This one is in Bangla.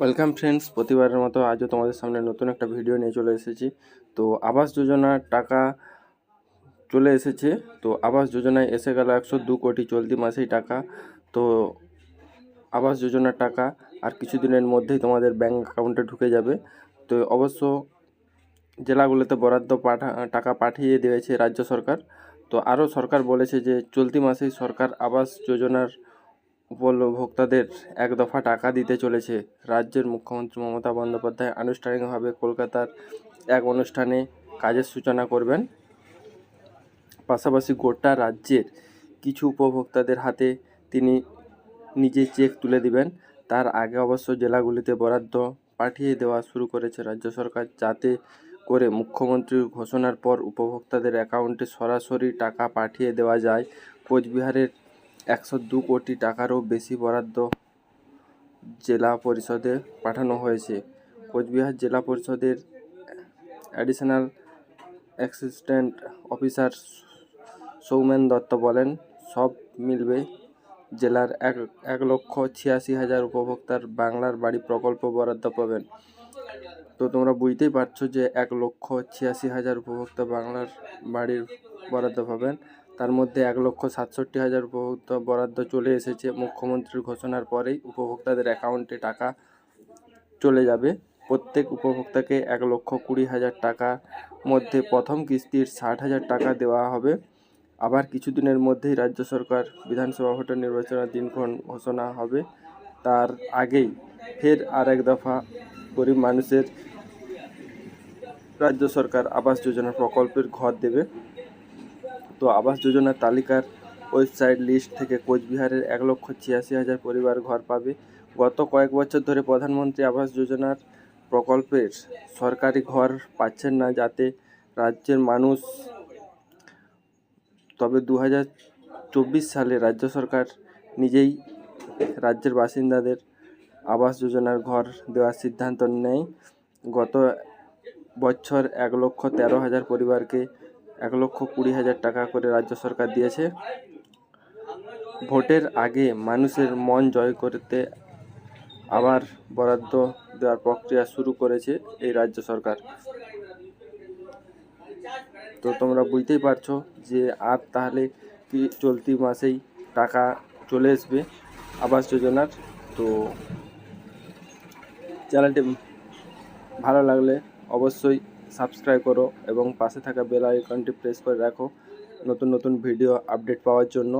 ওয়েলকাম ফ্রেন্ডস, প্রতিবারের মতো আজও তোমাদের সামনে নতুন একটা ভিডিও নিয়ে চলে এসেছি। তো আবাস যোজনার টাকা চলে এসেছে। তো আবাস যোজনায় এসে গেল একশো দু কোটি চলতি মাসেই টাকা। তো আবাস যোজনার টাকা আর কিছুদিনের মধ্যেই তোমাদের ব্যাঙ্ক অ্যাকাউন্টে ঢুকে যাবে। তো অবশ্য জেলাগুলোতে বরাদ্দ পাঠা, টাকা পাঠিয়ে দিয়েছে রাজ্য সরকার। তো আরও সরকার বলেছে যে চলতি মাসেই সরকার আবাস যোজনার উপভোক্তাদের এক দফা টাকা দিতে চলেছে। রাজ্যের মুখ্যমন্ত্রী মমতা বন্দ্যোপাধ্যায় আনুষ্ঠানিকভাবে কলকাতার এক অনুষ্ঠানে কাজের সূচনা করবেন। পাশাপাশি গোটা রাজ্যের কিছু উপভোক্তাদের হাতে তিনি নিজে চেক তুলে দিবেন। তার আগে অবশ্য জেলাগুলিতে বরাদ্দ পাঠিয়ে দেওয়া শুরু করেছে রাজ্য সরকার, যাতে করে মুখ্যমন্ত্রীর ঘোষণার পর উপভোক্তাদের অ্যাকাউন্টে সরাসরি টাকা পাঠিয়ে দেওয়া যায়। কোচবিহারের একশো দু কোটি টাকারও বেশি বরাদ্দ জেলা পরিষদে পাঠানো হয়েছে। কোচবিহার জেলা পরিষদের additional assistant officer Soumen Dutta বলেন, সব মিলবে জেলার এক এক লক্ষ ছিয়াশি হাজার উপভোক্তার বাংলার বাড়ি প্রকল্প বরাদ্দ পাবেন। তো তোমরা বুঝতেই পারছ যে এক লক্ষ ছিয়াশি হাজার উপভোক্তা বাংলার বাড়ির বরাদ্দ পাবেন। তার মধ্যে এক লক্ষ সাতষট্টি হাজার উপভোক্তা বরাদ্দ চলে এসেছে। মুখ্যমন্ত্রীর ঘোষণার পরেই উপভোক্তাদের অ্যাকাউন্টে টাকা চলে যাবে। প্রত্যেক উপভোক্তাকে এক লক্ষ কুড়ি হাজার টাকার মধ্যে প্রথম কিস্তির ষাট হাজার টাকা দেওয়া হবে। আবার কিছুদিনের মধ্যেই রাজ্য সরকার বিধানসভা ভোটের নির্বাচনের দিনক্ষণ ঘোষণা হবে। তার আগেই ফের আর এক দফা গরিব মানুষের রাজ্য সরকার আবাস যোজনা প্রকল্পের ঘর দেবে। তো আবাস যোজনার তালিকার ওয়েবসাইট লিস্ট থেকে কোচবিহারের এক লক্ষ ছিয়াশি হাজার পরিবার ঘর পাবে। গত কয়েক বছর ধরে প্রধানমন্ত্রী আবাস যোজনার প্রকল্পের সরকারি ঘর পাচ্ছেন না যাতে রাজ্যের মানুষ তবে দু হাজার চব্বিশ সালে রাজ্য সরকার নিজেই রাজ্যের বাসিন্দাদের আবাস যোজনার ঘর দেওয়ার সিদ্ধান্ত নেয়। গত বছর এক লক্ষ তেরো হাজার পরিবারকে এক লক্ষ কুড়ি হাজার টাকা করে রাজ্য সরকার দিয়েছে। ভোটের আগে মানুষের মন জয় করতে আবার বরাদ্দ দেওয়ার প্রক্রিয়া শুরু করেছে এই রাজ্য সরকার। তো তোমরা বুঝতেই পারছ যে আর তাহলে কি চলতি মাসেই টাকা চলে আসবে আবাস যোজনার। তো চ্যানেলটি ভালো লাগলে অবশ্যই সাবস্ক্রাইব করো এবং পাশে থাকা বেল আইকনটি প্রেস করে রাখো। নতুন নতুন ভিডিও আপডেট পাওয়ার জন্য।